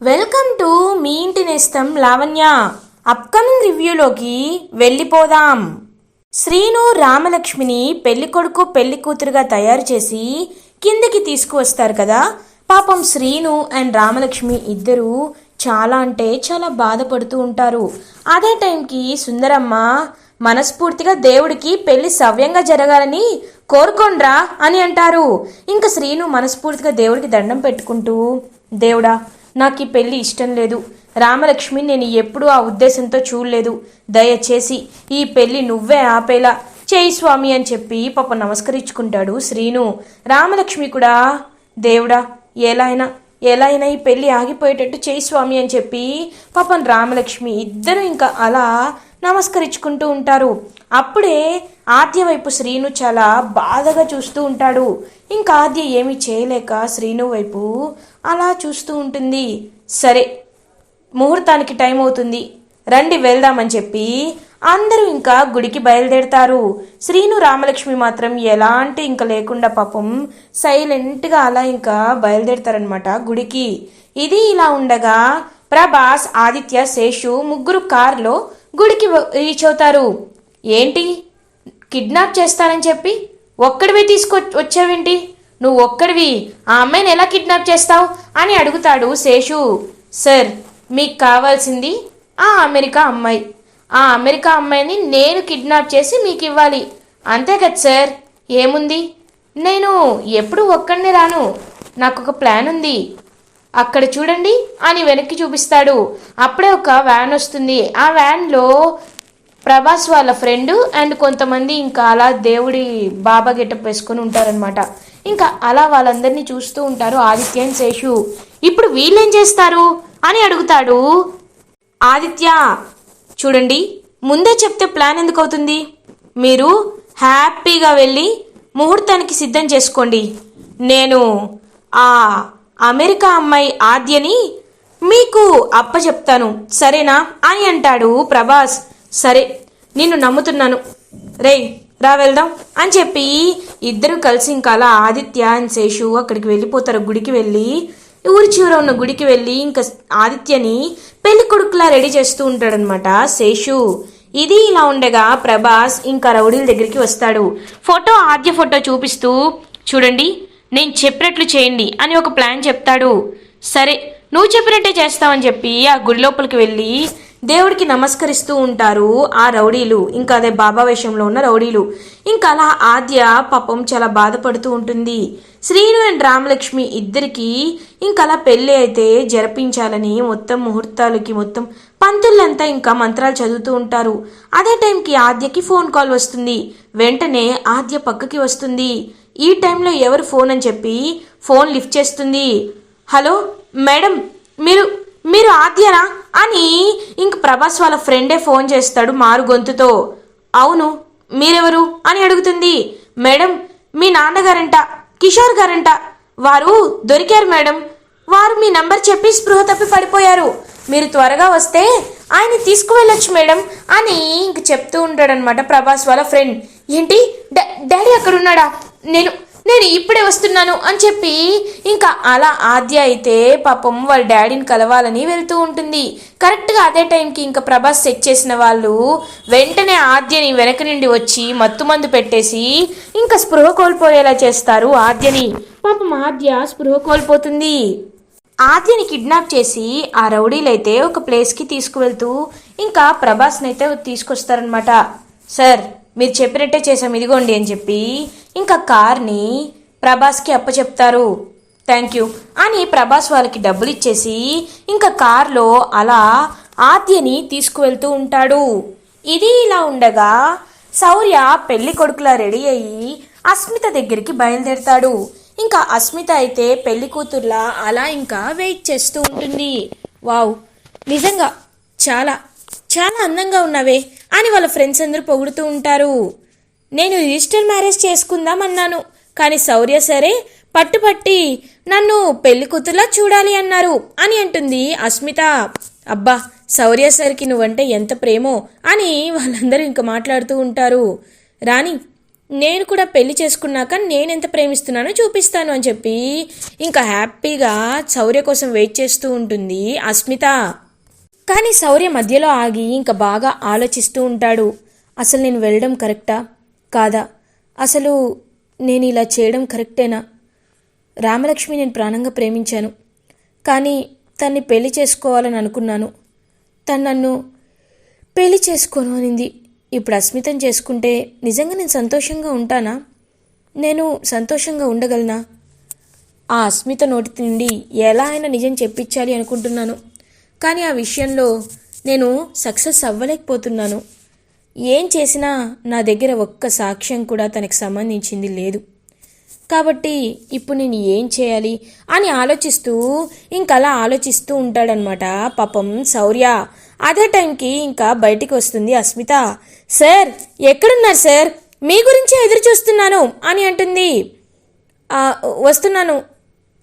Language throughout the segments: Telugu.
వెల్కమ్ టు మీ ఇంటి నేస్తం లావణ్య. అప్కమింగ్ రివ్యూలోకి వెళ్ళిపోదాం. శ్రీను రామలక్ష్మిని పెళ్ళి కొడుకు పెళ్ళి కూతురుగా తయారు చేసి కిందకి తీసుకువస్తారు కదా. పాపం శ్రీను అండ్ రామలక్ష్మి ఇద్దరూ చాలా అంటే చాలా బాధపడుతూ ఉంటారు. అదే టైంకి సుందరమ్మ మనస్ఫూర్తిగా దేవుడికి పెళ్ళి సవ్యంగా జరగాలని కోరుకోండ్రా అని అంటారు. ఇంకా శ్రీను మనస్ఫూర్తిగా దేవుడికి దండం పెట్టుకుంటూ దేవుడా నాకు ఈ పెళ్ళి ఇష్టం లేదు. రామలక్ష్మి నేను ఎప్పుడూ ఆ ఉద్దేశంతో చూడలేదు. దయచేసి ఈ పెళ్ళి నువ్వే ఆపేలా చేయి స్వామి అని చెప్పి పాప నమస్కరించుకుంటాడు శ్రీను. రామలక్ష్మి కూడా దేవుడా ఎలా అయినా ఎలా అయినా ఈ పెళ్ళి ఆగిపోయేటట్టు చేయి స్వామి అని చెప్పి పాపం రామలక్ష్మి ఇద్దరు ఇంకా అలా నమస్కరించుకుంటూ ఉంటారు. అప్పుడే ఆద్య వైపు శ్రీను చాలా బాధగా చూస్తూ ఉంటాడు. ఇంకా ఆద్య ఏమీ చేయలేక శ్రీను వైపు అలా చూస్తూ ఉంటుంది. సరే ముహూర్తానికి టైం అవుతుంది. రండి వెళ్దామని చెప్పి అందరూ ఇంకా గుడికి బయలుదేరతారు. శ్రీను రామలక్ష్మి మాత్రం ఎలాంటి ఇంకా లేకుండా పాపం సైలెంట్గా అలా ఇంకా బయలుదేరతారనమాట గుడికి. ఇది ఇలా ఉండగా ప్రభాస్ ఆదిత్య శేషు ముగ్గురు కారులో గుడికి రీచ్ అవుతారు. ఏంటి? కిడ్నాప్ చేస్తానని చెప్పి ఒక్కడివి తీసుకొ వచ్చావేంటి? నువ్వు ఒక్కడివి ఆ అమ్మాయిని ఎలా కిడ్నాప్ చేస్తావు? అని అడుగుతాడు శేషు. సార్ మీకు కావాల్సింది ఆ అమెరికా అమ్మాయి. ఆ అమెరికా అమ్మాయిని నేను కిడ్నాప్ చేసి మీకు ఇవ్వాలి. అంతే కదా సార్? ఏముంది? నేను ఎప్పుడు ఒక్కడిని రాను. నాకు ఒక ప్లాన్ ఉంది. అక్కడ చూడండి అని వెనక్కి చూపిస్తాడు. అప్పుడే ఒక వ్యాన్ వస్తుంది. ఆ వ్యాన్లో ప్రభాస్ వాళ్ళ ఫ్రెండ్ అండ్ కొంతమంది ఇంకా అలా దేవుడి బాబా గెటప్ వేసుకొని ఉంటారనమాట ఇంకా అలా వాళ్ళందరినీ చూస్తూ ఉంటారు ఆదిత్య శేషు. ఇప్పుడు వీళ్ళేం చేస్తారు అని అడుగుతాడు ఆదిత్య. చూడండి ముందే చెప్తే ప్లాన్ ఎందుకు అవుతుంది? మీరు హ్యాపీగా వెళ్ళి ముహూర్తానికి సిద్ధం చేసుకోండి. నేను ఆ అమెరికా అమ్మాయి ఆద్యని మీకు అప్ప చెప్తాను సరేనా? అని అంటాడు ప్రభాస్. సరే నిన్ను నమ్ముతున్నాను. రేయ్ రా వెళ్దాం అని చెప్పి ఇద్దరు కలిసి ఇంకా అలా ఆదిత్య అండ్ శేషు అక్కడికి వెళ్ళిపోతారు. గుడికి వెళ్ళి ఊరి చివర ఉన్న గుడికి వెళ్ళి ఇంకా ఆదిత్యని పెళ్ళి కొడుకులా రెడీ చేస్తూ ఉంటాడనమాట శేషు ఇది ఇలా ఉండగా ప్రభాస్ ఇంకా రౌడీల దగ్గరికి వస్తాడు. ఫోటో ఆద్య ఫోటో చూపిస్తూ చూడండి నేను చెప్పినట్లు చేయండి అని ఒక ప్లాన్ చెప్తాడు. సరే నువ్వు చెప్పినట్టే చేస్తావని చెప్పి ఆ గుడి లోపలికి వెళ్ళి దేవుడికి నమస్కరిస్తూ ఉంటారు ఆ రౌడీలు. ఇంకా అదే బాబా వేషంలో ఉన్న రౌడీలు. ఇంకా అలా ఆద్య పాపం చాలా బాధపడుతూ ఉంటుంది. శ్రీను అండ్ రామలక్ష్మి ఇద్దరికి ఇంకా అలా పెళ్ళి అయితే జరిపించాలని మొత్తం ముహూర్తాలకి మొత్తం పంతులంతా ఇంకా మంత్రాలు చదువుతూ ఉంటారు. అదే టైంకి ఆద్యకి ఫోన్ కాల్ వస్తుంది. వెంటనే ఆద్య పక్కకి వస్తుంది. ఈ టైంలో ఎవరు ఫోన్ అని చెప్పి ఫోన్ లిఫ్ట్ చేస్తుంది. హలో మేడం మీరు మీరు ఆద్యనా? అని ఇంక ప్రభాస్ వాళ్ళ ఫ్రెండే ఫోన్ చేస్తాడు మారు గొంతుతో అవును మీరెవరు? అని అడుగుతుంది. మేడం మీ నాన్నగారంట కిషోర్ గారంట. వారు దొరికారు మేడం. వారు మీ నంబర్ చెప్పి స్పృహ తప్పి పడిపోయారు. మీరు త్వరగా వస్తే ఆయన తీసుకువెళ్ళొచ్చు మేడం అని ఇంక చెప్తూ ఉంటాడనమాట ప్రభాస్ వాళ్ళ ఫ్రెండ్. ఏంటి? డాడీ అక్కడ ఉన్నాడా నేను నేను ఇప్పుడే వస్తున్నాను అని చెప్పి ఇంకా అలా ఆద్య అయితే పాపం వాళ్ళ డాడీని కలవాలని వెళ్తూ ఉంటుంది. కరెక్ట్గా అదే టైంకి ఇంకా ప్రభాస్ సెట్ చేసిన వాళ్ళు వెంటనే ఆద్యని వెనక నుండి వచ్చి మత్తు మందు పెట్టేసి ఇంకా స్పృహ కోల్పోయేలా చేస్తారు ఆద్యని. పాపం ఆద్య స్పృహ కోల్పోతుంది. ఆద్యని కిడ్నాప్ చేసి ఆ రౌడీలైతే ఒక ప్లేస్కి తీసుకువెళ్తూ ఇంకా ప్రభాస్ని అయితే తీసుకొస్తారనమాట సార్ మీరు చెప్పినట్టే చేసాం ఇదిగోండి అని చెప్పి ఇంకా కార్ని ప్రభాస్కి అప్పచెప్తారు. థ్యాంక్ యూ అని ప్రభాస్ వాళ్ళకి డబ్బులు ఇచ్చేసి ఇంకా కార్లో అలా ఆద్యని తీసుకువెళ్తూ ఉంటాడు. ఇది ఇలా ఉండగా శౌర్య పెళ్ళి కొడుకులా రెడీ అయ్యి అస్మిత దగ్గరికి బయలుదేరతాడు. ఇంకా అస్మిత అయితే పెళ్ళి కూతుర్లా అలా ఇంకా వెయిట్ చేస్తూ ఉంటుంది. వావ్ నిజంగా చాలా చాలా అందంగా ఉన్నావే అని వాళ్ళ ఫ్రెండ్స్ అందరూ పొగుడుతూ ఉంటారు. నేను రిజిస్టర్ మ్యారేజ్ చేసుకుందాం అన్నాను. కానీ శౌర్య సరే పట్టుపట్టి నన్ను పెళ్ళి కూతురులా చూడాలి అన్నారు అని అంటుంది అస్మిత. అబ్బా శౌర్య సరికి నువ్వంటే ఎంత ప్రేమో అని వాళ్ళందరూ ఇంకా మాట్లాడుతూ ఉంటారు. రాణి నేను కూడా పెళ్ళి చేసుకున్నాక నేను ఎంత ప్రేమిస్తున్నానో చూపిస్తాను అని చెప్పి ఇంకా హ్యాపీగా శౌర్య కోసం వెయిట్ చేస్తూ ఉంటుంది అస్మిత. కానీ శౌర్య మధ్యలో ఆగి ఇంకా బాగా ఆలోచిస్తూ ఉంటాడు. అసలు నేను వెళ్ళడం కరెక్టా? కాదా? అసలు నేను ఇలా చేయడం కరెక్టేనా? రామలక్ష్మి నేను ప్రాణంగా ప్రేమించాను. కానీ తన్ని పెళ్ళి చేసుకోవాలని అనుకున్నాను. తను నన్ను పెళ్ళి చేసుకోను అనింది. ఇప్పుడు అస్మితం చేసుకుంటే నిజంగా నేను సంతోషంగా ఉంటానా? నేను సంతోషంగా ఉండగలనా? ఆ అస్మిత నోటి నుండి ఎలా అయినా నిజం చెప్పించాలి అనుకుంటున్నాను. కానీ ఆ విషయంలో నేను సక్సెస్ అవ్వలేకపోతున్నాను. ఏం చేసినా నా దగ్గర ఒక్క సాక్ష్యం కూడా తనకు సంబంధించింది లేదు. కాబట్టి ఇప్పుడు నేను ఏం చేయాలి అని ఆలోచిస్తూ ఇంకలా ఆలోచిస్తూ ఉంటాడనమాట పాపం శౌర్య. అదే టైంకి ఇంకా బయటికి వస్తుంది అస్మిత. సార్ ఎక్కడున్నారు సార్? మీ గురించి ఎదురు చూస్తున్నాను అని అంటుంది. వస్తున్నాను.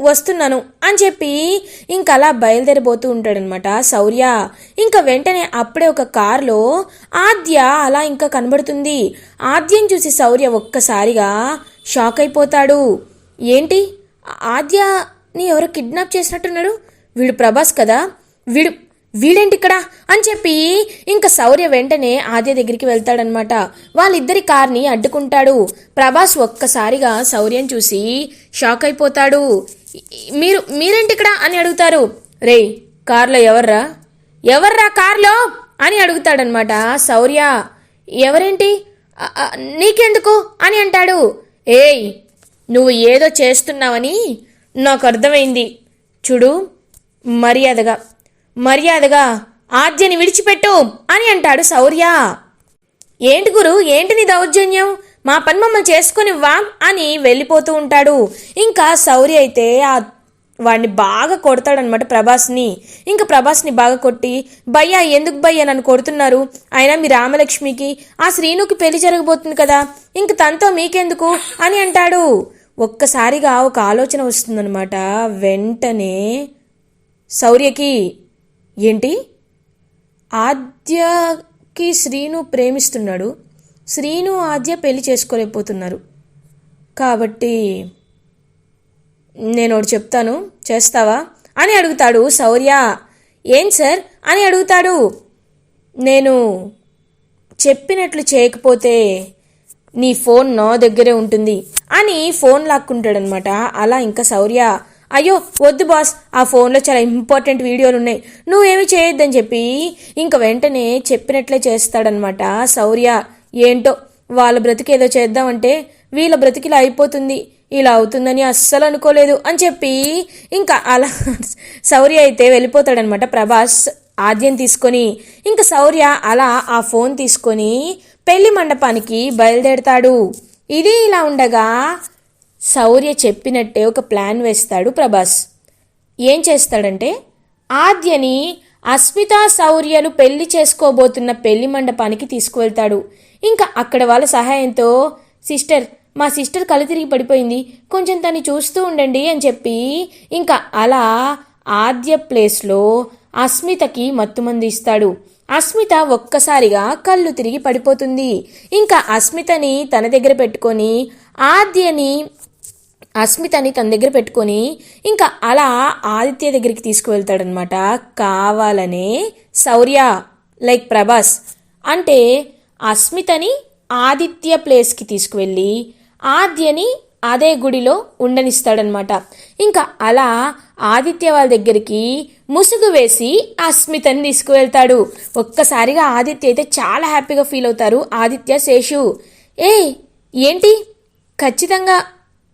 వస్తున్నాను అని చెప్పి ఇంకా అలా బయలుదేరిపోతూ ఉంటాడనమాట శౌర్య. ఇంకా వెంటనే అప్పుడే ఒక కారులో ఆద్య అలా ఇంకా కనబడుతుంది. ఆద్యం చూసి శౌర్య ఒక్కసారిగా షాక్ అయిపోతాడు. ఏంటి? ఆద్యని ఎవరు కిడ్నాప్ చేసినట్టున్నాడు వీడు ప్రభాస్ కదా? వీడు వీడేంటి ఇక్కడ? అని చెప్పి ఇంకా శౌర్య వెంటనే ఆద్య దగ్గరికి వెళ్తాడనమాట. వాళ్ళిద్దరి కార్ని అడ్డుకుంటాడు. ప్రభాస్ ఒక్కసారిగా శౌర్యం చూసి షాక్ అయిపోతాడు. మీరు మీరేంటి ఇక్కడ అని అడుగుతారు? రే కార్లో ఎవర్రా? ఎవర్రా కార్లో? అని అడుగుతాడనమాట శౌర్య ఎవరేంటి? నీకెందుకు? అని అంటాడు. ఏయ్ నువ్వు ఏదో చేస్తున్నావని నాకు అర్థమైంది. చూడు మర్యాదగా మర్యాదగా ఆద్యని విడిచిపెట్టు అని అంటాడు శౌర్య. ఏంటి గురు ఏంటి నీ దౌర్జన్యం? మా పని మమ్మల్ని చేసుకునివ్వా అని వెళ్ళిపోతూ ఉంటాడు. ఇంకా శౌర్య అయితే ఆ వాడిని బాగా కొడతాడనమాట ప్రభాస్ని. ఇంకా ప్రభాస్ని బాగా కొట్టి భయ్యా ఎందుకు భయ్యా నన్ను కొడుతున్నారు? అయినా మీ రామలక్ష్మికి ఆ శ్రీనుకి పెళ్ళి జరగబోతుంది కదా. ఇంక తనతో మీకెందుకు? అని అంటాడు. ఒక్కసారిగా ఒక ఆలోచన వస్తుందనమాట వెంటనే శౌర్యకి ఏంటి? ఆద్యకి శ్రీను ప్రేమిస్తున్నాడు. శ్రీను ఆద్య పెళ్ళి చేసుకోలేకపోతున్నారు. కాబట్టి నేను ఒకటి చెప్తాను. చేస్తావా? అని అడుగుతాడు శౌర్య. ఏం సార్? అని అడుగుతాడు. నేను చెప్పినట్లు చేయకపోతే నీ ఫోన్ నా దగ్గరే ఉంటుంది అని ఫోన్ లాక్కుంటాడనమాట. అలా ఇంకా శౌర్య. అయ్యో వద్దు బాస్. ఆ ఫోన్లో చాలా ఇంపార్టెంట్ వీడియోలు ఉన్నాయి. నువ్వేమి చేయొద్దని చెప్పి ఇంక వెంటనే చెప్పినట్లే చేస్తాడనమాట శౌర్య. ఏంటో? వాళ్ళ బ్రతికేదో చేద్దామంటే వీళ్ళ బ్రతికిలా అయిపోతుంది. ఇలా అవుతుందని అస్సలు అనుకోలేదు అని చెప్పి ఇంకా అలా శౌర్య అయితే వెళ్ళిపోతాడనమాట ప్రభాస్ ఆద్యం తీసుకొని. ఇంకా శౌర్య అలా ఆ ఫోన్ తీసుకొని పెళ్ళి మండపానికి బయలుదేరతాడు. ఇది ఇలా ఉండగా శౌర్య చెప్పినట్టే ఒక ప్లాన్ వేస్తాడు ప్రభాస్. ఏం చేస్తాడంటే ఆద్యని అస్మిత శౌర్యలు పెళ్ళి చేసుకోబోతున్న పెళ్ళి మండపానికి తీసుకువెళ్తాడు. ఇంకా అక్కడ వాళ్ళ సహాయంతో సిస్టర్ మా సిస్టర్ కళ్ళు తిరిగి పడిపోయింది. కొంచెం తన్ని చూస్తూ ఉండండి అని చెప్పి ఇంకా అలా ఆద్య ప్లేస్లో అస్మితకి మత్తుమంది ఇస్తాడు. అస్మిత ఒక్కసారిగా కళ్ళు తిరిగి పడిపోతుంది. ఇంకా అస్మితని తన దగ్గర పెట్టుకొని ఆద్యని అస్మితని తన దగ్గర పెట్టుకొని ఇంకా అలా ఆదిత్య దగ్గరికి తీసుకువెళ్తాడనమాట కావాలనే శౌర్య లైక్ ప్రభాస్ అంటే అస్మితని ఆదిత్య ప్లేస్కి తీసుకువెళ్ళి ఆద్యని అదే గుడిలో ఉండనిస్తాడనమాట. ఇంకా అలా ఆదిత్య వాళ్ళ దగ్గరికి ముసుగు వేసి అస్మితని తీసుకువెళ్తాడు. ఒక్కసారిగా ఆదిత్య అయితే చాలా హ్యాపీగా ఫీల్ అవుతారు. ఆదిత్య శేషు ఏ ఏంటి? ఖచ్చితంగా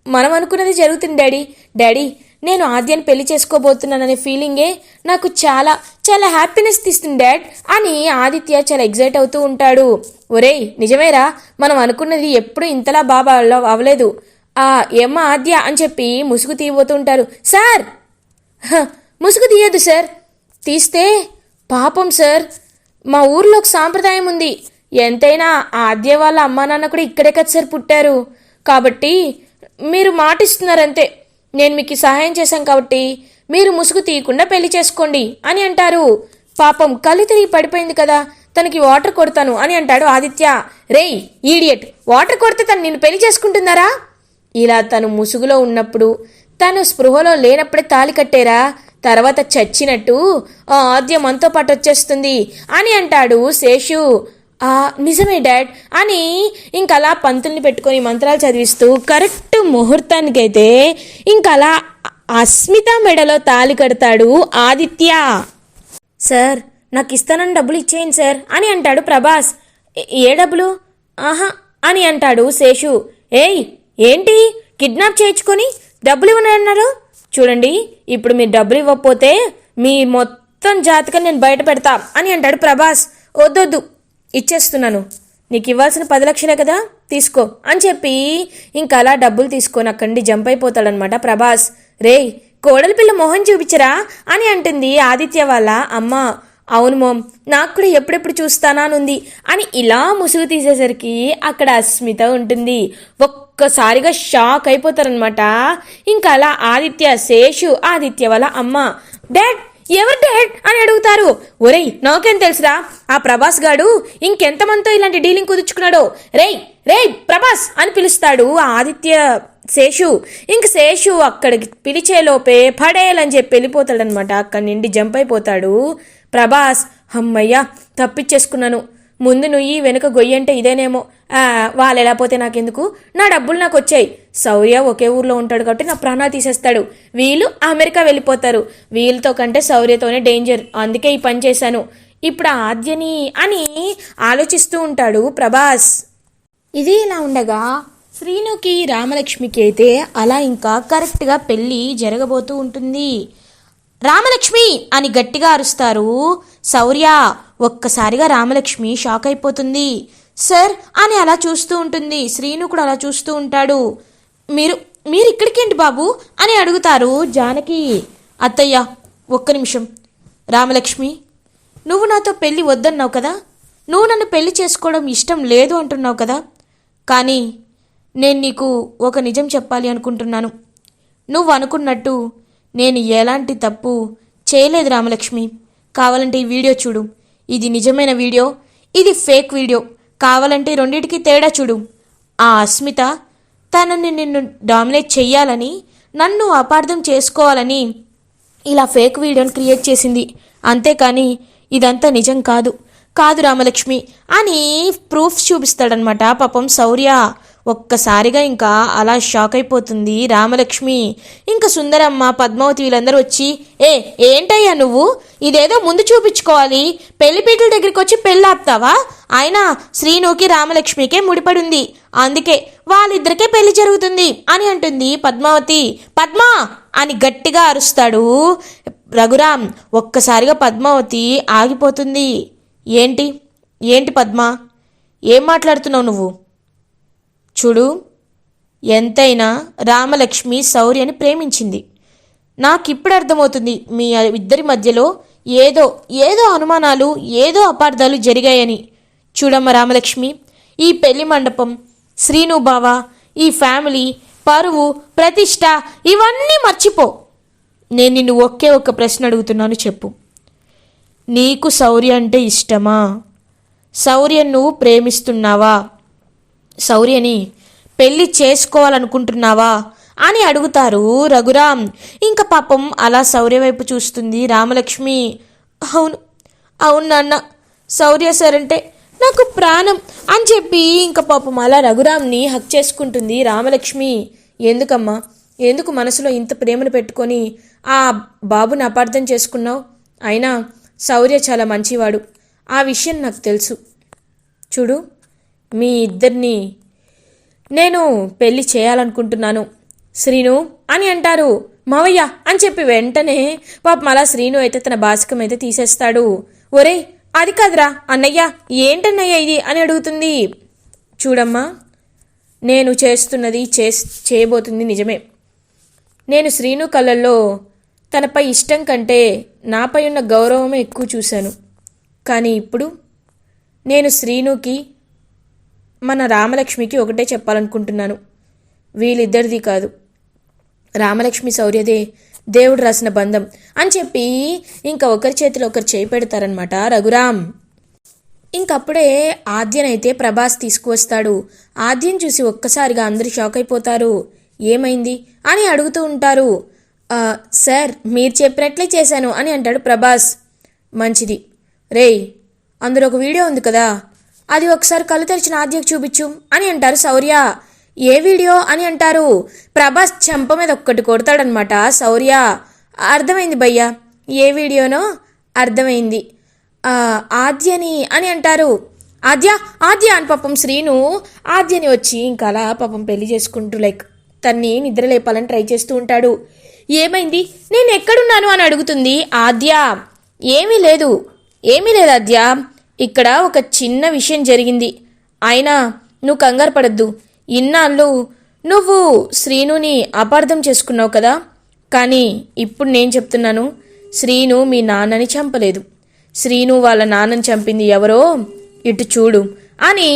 మనం అనుకున్నది జరుగుతుంది డాడీ. డాడీ నేను ఆద్యని పెళ్ళి చేసుకోబోతున్నాననే ఫీలింగే నాకు చాలా చాలా హ్యాపీనెస్ తీస్తుంది డాడ్ అని ఆదిత్య చాలా ఎగ్జైట్ అవుతూ ఉంటాడు. ఒరేయ్ నిజమేరా? మనం అనుకున్నది ఎప్పుడు ఇంతలా బాబా అవ్వలేదు. ఆ ఏమ్మ ఆద్య అని చెప్పి ముసుగు తీయబోతూ ఉంటారు. సార్! "హ, ముసుగు తీయదు సార్. తీస్తే? పాపం సార్. మా ఊర్లో ఒక సాంప్రదాయం ఉంది. ఎంతైనా ఆద్య వాళ్ళ అమ్మా నాన్న కూడా ఇక్కడే కదా సార్ పుట్టారు. కాబట్టి మీరు మాటిస్తున్నారంతే. నేను మీకు సహాయం చేశాం కాబట్టి మీరు ముసుగు తీయకుండా పెళ్ళి చేసుకోండి అని అంటారు. పాపం కళ్ళు తిరిగి పడిపోయింది కదా తనకి వాటర్ కొడతాను అని అంటాడు ఆదిత్య. రేయ్ ఈడియట్ వాటర్ కొడితే తను నిన్ను పెళ్ళి చేసుకుంటున్నారా? ఇలా తను ముసుగులో ఉన్నప్పుడు తను స్పృహలో లేనప్పుడే తాలి కట్టేరా? తర్వాత చచ్చినట్టు ఆ ఆద్యం మనతో పాటు వచ్చేస్తుంది అని అంటాడు శేషు. నిజమే డాడ్. అని ఇంకలా పంతుల్ని పెట్టుకొని మంత్రాలు చదివిస్తూ కరెక్ట్ ముహూర్తానికైతే ఇంకలా అస్మిత మెడలో తాలి కడతాడు ఆదిత్య. సార్ నాకు ఇస్తానని డబ్బులు ఇచ్చేయండి సార్ అని అంటాడు ప్రభాస్. "ఏ- డబ్బులు? ఆహా అని అంటాడు శేషు. ఏయ్ ఏంటి? కిడ్నాప్ చేయించుకొని డబ్బులు ఇవ్వనన్నారు? చూడండి ఇప్పుడు మీరు డబ్బులు ఇవ్వకపోతే మీ మొత్తం జాతకం నేను బయట పెడతా అని అంటాడు ప్రభాస్. వద్దొద్దు ఇచ్చేస్తున్నాను. నీకు ఇవ్వాల్సిన పది లక్షలే కదా? తీసుకో. అని చెప్పి ఇంకా అలా డబ్బులు తీసుకొని అక్కడి జంప్ అయిపోతాడనమాట ప్రభాస్. రేయ్ కోడలి పిల్ల మొహం చూపించరా? అని అంటుంది ఆదిత్య వాళ్ళ అమ్మ. అవును మోమ్ నాకు కూడా ఎప్పుడెప్పుడు చూస్తానా అని ఉంది. అని ఇలా ముసుగు తీసేసరికి అక్కడ అస్మిత ఉంటుంది. ఒక్కసారిగా షాక్ అయిపోతారనమాట ఇంకా అలా ఆదిత్య శేషు ఆదిత్య వాళ్ళ అమ్మ. డాడ్ ఎవరు డాడ్ అని అడుగుతారు? ఒరేయ్ నాకేం తెలుసురా? ఆ ప్రభాస్ గాడు ఇంకెంతమందితో ఇలాంటి డీలింగ్ కుదుర్చుకున్నాడో? రేయ్ రేయ్ ప్రభాస్ అని పిలుస్తాడు ఆ ఆదిత్య శేషు. ఇంక శేషు అక్కడికి పిలిచే లోపే పడేయాలని చెప్పి వెళ్ళిపోతాడనమాట అక్కడి నుండి జంప్ అయిపోతాడు ప్రభాస్. అమ్మయ్యా తప్పించేసుకున్నాను ముందు నుయ్యి వెనుక గొయ్యంటే ఇదేనేమో. ఆ, వాళ్ళు ఎలా పోతే నాకెందుకు? నా డబ్బులు నాకు వచ్చాయి. శౌర్య ఒకే ఊర్లో ఉంటాడు కాబట్టి నా ప్రాణాలు తీసేస్తాడు. వీళ్ళు అమెరికా వెళ్ళిపోతారు. వీళ్ళతో కంటే శౌర్యతోనే డేంజర్. అందుకే ఈ పని చేశాను. ఇప్పుడు ఆద్యని అని ఆలోచిస్తూ ఉంటాడు ప్రభాస్. ఇది ఇలా ఉండగా శ్రీనుకి రామలక్ష్మికి అయితే అలా ఇంకా కరెక్ట్గా పెళ్ళి జరగబోతూ ఉంటుంది. రామలక్ష్మి అని గట్టిగా అరుస్తారు శౌర్య ఒక్కసారిగా రామలక్ష్మి షాక్ అయిపోతుంది. సార్ అని అలా చూస్తూ ఉంటుంది. శ్రీను కూడా అలా చూస్తూ ఉంటాడు. మీరు మీరు ఇక్కడికేంటి బాబు? అని అడుగుతారు జానకి. అత్తయ్య ఒక్క నిమిషం. రామలక్ష్మి నువ్వు నాతో పెళ్ళి వద్దన్నావు కదా? నువ్వు నన్ను పెళ్ళి చేసుకోవడం ఇష్టం లేదు అంటున్నావు కదా? కానీ నేను నీకు ఒక నిజం చెప్పాలి అనుకుంటున్నాను. నువ్వు అనుకున్నట్టు నేను ఎలాంటి తప్పు చేయలేదు రామలక్ష్మి. కావాలంటే ఈ వీడియో చూడు. ఇది నిజమైన వీడియో ఇది ఫేక్ వీడియో. కావాలంటే రెండింటికి తేడా చూడు. ఆ అస్మిత తనని నిన్ను డామినేట్ చెయ్యాలని నన్ను అపార్థం చేసుకోవాలని ఇలా ఫేక్ వీడియోని క్రియేట్ చేసింది. అంతేకాని ఇదంతా నిజం కాదు. కాదు రామలక్ష్మి అని ప్రూఫ్స్ చూపిస్తాడనమాట పాపం శౌర్య ఒక్కసారిగా ఇంకా అలా షాక్ అయిపోతుంది రామలక్ష్మి. ఇంకా సుందరమ్మ పద్మావతి వీళ్ళందరూ వచ్చి ఏ ఏంటయ్యా నువ్వు? ఇదేదో ముందు చూపించుకోవాలి. పెళ్ళిపీటల దగ్గరికి వచ్చి పెళ్ళి ఆపుతావా? ఆయన శ్రీనుకి రామలక్ష్మికే ముడిపడింది. అందుకే వాళ్ళిద్దరికే పెళ్ళి జరుగుతుంది అని అంటుంది పద్మావతి. పద్మా! అని గట్టిగా అరుస్తాడు రఘురామ్. ఒక్కసారిగా పద్మావతి ఆగిపోతుంది. ఏంటి? ఏంటి పద్మ? ఏం మాట్లాడుతున్నావు నువ్వు? చూడు ఎంతైనా రామలక్ష్మి శౌర్యని ప్రేమించింది. నాకిప్పుడు అర్థమవుతుంది మీ ఇద్దరి మధ్యలో ఏదో ఏదో అనుమానాలు ఏదో అపార్థాలు జరిగాయని. చూడమ్మ రామలక్ష్మి ఈ పెళ్ళి మండపం శ్రీనుబావ ఈ ఫ్యామిలీ పరువు ప్రతిష్ట ఇవన్నీ మర్చిపో. నేను నిన్ను ఒకే ఒక ప్రశ్న అడుగుతున్నాను చెప్పు. నీకు శౌర్య అంటే ఇష్టమా? శౌర్యం నువ్వు ప్రేమిస్తున్నావా? శౌర్యని పెళ్ళి చేసుకోవాలనుకుంటున్నావా? అని అడుగుతారు రఘురామ్. ఇంకా పాపం అలా శౌర్య వైపు చూస్తుంది రామలక్ష్మి. అవును అవును నాన్న శౌర్య సార్ అంటే నాకు ప్రాణం అని చెప్పి ఇంకా పాపం అలా రఘురామ్ని హక్ చేసుకుంటుంది రామలక్ష్మి. ఎందుకమ్మా ఎందుకు మనసులో ఇంత ప్రేమను పెట్టుకొని ఆ బాబుని అపార్థం చేసుకున్నావు? అయినా శౌర్య చాలా మంచివాడు. ఆ విషయం నాకు తెలుసు. చూడు మీ ఇద్దరిని నేను పెళ్ళి చేయాలనుకుంటున్నాను. శ్రీను అని అంటారు. మావయ్య అని చెప్పి వెంటనే పాపం అలా శ్రీను అయితే తన బాసికం అయితే తీసేస్తాడు. ఒరే అది కాదురా అన్నయ్య ఏంటన్నయ్య ఇది అని అడుగుతుంది. చూడమ్మా నేను చేస్తున్నది చేస్ చేయబోతుంది నిజమే. నేను శ్రీను కళ్ళల్లో తనపై ఇష్టం కంటే నాపై ఉన్న గౌరవమే ఎక్కువ చూశాను. కానీ ఇప్పుడు నేను శ్రీనుకి మన రామలక్ష్మికి ఒకటే చెప్పాలనుకుంటున్నాను. వీళ్ళిద్దరిది కాదు. రామలక్ష్మి శౌర్యదే దేవుడు రాసిన బంధం అని చెప్పి ఇంకా ఒకరి చేతిలో ఒకరు చేయి పెడతారనమాట రఘురామ్. ఇంకప్పుడే ఆద్యనైతే ప్రభాస్ తీసుకువస్తాడు. ఆద్యం చూసి ఒక్కసారిగా అందరూ షాక్ అయిపోతారు. ఏమైంది? అని అడుగుతూ ఉంటారు. సార్ మీరు చెప్పినట్లే చేశాను అని అంటాడు ప్రభాస్. మంచిది. రేయ్ అందులో ఒక వీడియో ఉంది కదా. అది ఒకసారి కళ్ళు తెరిచిన ఆద్యకు చూపించు అని అంటారు శౌర్య. ఏ వీడియో అని అంటారు? ప్రభాస్ చెంప మీద ఒక్కటి కొడతాడనమాట శౌర్య. అర్థమైంది భయ్యా. ఏ వీడియోనో అర్థమైంది. ఆద్యని అని అంటారు. ఆద్య ఆద్య అని పాపం శ్రీను. ఆద్యని వచ్చి ఇంకా అలా పాపం పెళ్ళి చేసుకుంటూ లైక్ తన్ని నిద్ర లేపాలని ట్రై చేస్తూ ఉంటాడు. ఏమైంది? నేను ఎక్కడున్నాను అని అడుగుతుంది ఆద్య. ఏమీ లేదు. ఏమీ లేదు ఆద్య. ఇక్కడ ఒక చిన్న విషయం జరిగింది. అయినా నువ్వు కంగారు పడద్దు. ఇన్నాళ్ళు నువ్వు శ్రీనుని అపార్థం చేసుకున్నావు కదా? కానీ ఇప్పుడు నేను చెప్తున్నాను శ్రీను మీ నాన్నని చంపలేదు. శ్రీను వాళ్ళ నాన్నని చంపింది ఎవరో? ఇటు చూడు. అని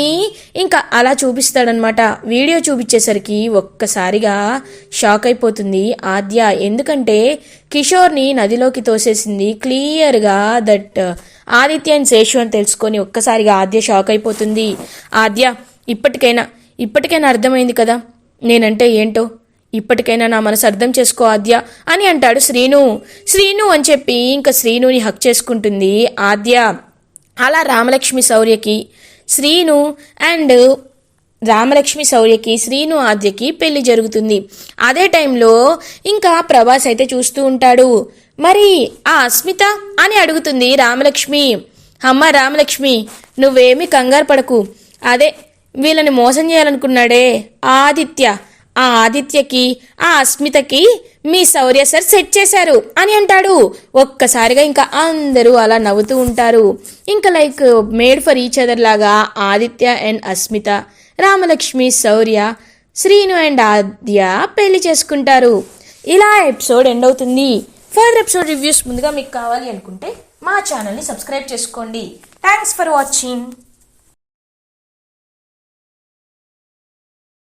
ఇంకా అలా చూపిస్తాడనమాట. వీడియో చూపించేసరికి ఒక్కసారిగా షాక్ అయిపోతుంది ఆద్య. ఎందుకంటే కిషోర్ని నదిలోకి తోసేసింది క్లియర్గా that uh, Aditya and Seshu అని తెలుసుకొని ఒక్కసారిగా ఆద్య షాక్ అయిపోతుంది. ఆద్య ఇప్పటికైనా ఇప్పటికైనా అర్థమైంది కదా? నేనంటే ఏంటో? ఇప్పటికైనా నా మనసు అర్థం చేసుకో ఆద్య అని అంటాడు శ్రీను. శ్రీను అని చెప్పి ఇంకా శ్రీనుని హక్ చేసుకుంటుంది ఆద్య. అలా రామలక్ష్మి శౌర్యకి శ్రీను అండ్ రామలక్ష్మి శౌర్యకి శ్రీను ఆద్యకి పెళ్ళి జరుగుతుంది. అదే టైంలో ఇంకా ప్రభాస్ అయితే చూస్తూ ఉంటాడు. మరి ఆ అస్మిత అని అడుగుతుంది రామలక్ష్మి అమ్మ రామలక్ష్మి నువ్వేమి కంగారు పడకు. అదే వీళ్ళని మోసం చేయాలనుకున్నాడే ఆదిత్య. ఆ ఆదిత్యకి ఆ అస్మితకి మీ శౌర్య సార్ సెట్ చేశారు అని అంటాడు. ఒక్కసారిగా ఇంకా అందరూ అలా నవ్వుతూ ఉంటారు. ఇంకా like made for each other లాగా Aditya and Asmita Ramalakshmi Shaurya Srinu and Aadya పెళ్ళి చేసుకుంటారు. ఇలా ఎపిసోడ్ ఎండ్ అవుతుంది. ఫర్దర్ ఎపిసోడ్ రివ్యూస్ ముందుగా మీకు కావాలి అనుకుంటే మా ఛానల్ని సబ్స్క్రైబ్ చేసుకోండి. Thanks for watching